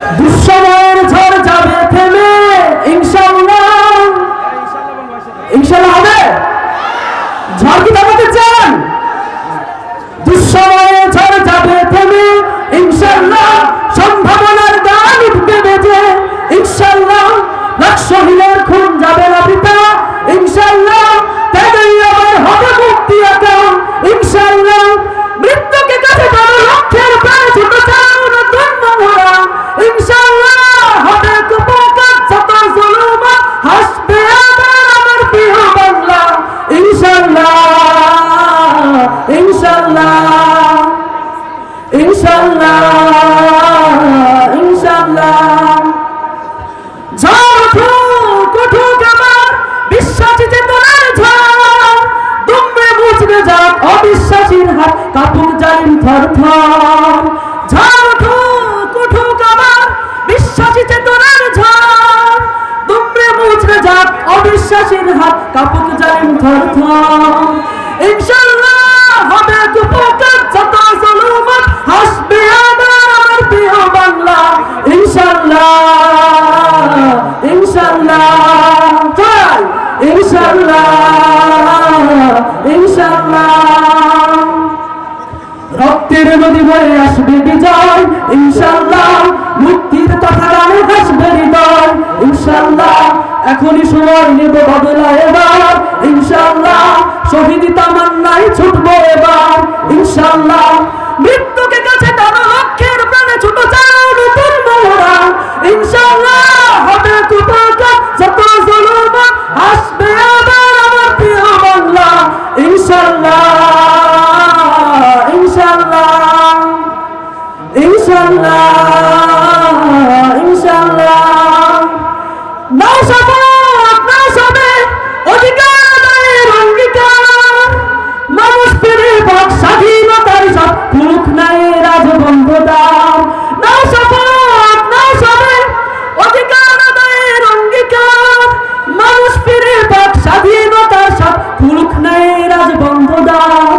দুঃসময়ের ঝড় যাবে থেমে, ইনশাআল্লাহ। ইনশাআল্লাহ হবে? ঝড় কি থামাতে চান দুঃসময়ে ঝড় যাবে থেমে, ইনশাআল্লাহ। দুমড়ে মুচড়ে যাক অবিশ্বাসীর হাত কাপুক জালিম থর থর। ঝড় উঠুক উঠুক আমার বিশ্বাসী চেতনার ঝড়, দুমড়ে মুচড়ে যাক অবিশ্বাসীর হাত কাপুক জালিম থর থর। ইনশাআল্লাহ রক্তের নদী বয়ে আসবে বিজয় ইনশাল্লাহ মুক্তির কথা গানে আসবে হৃদয় ইনশাল্লাহ এখনই সময় নেব বদলা এবার, ইনশাআল্লাহ। স্বাধীনতার সব কুলুক নাই রাজবন্ধদার নাও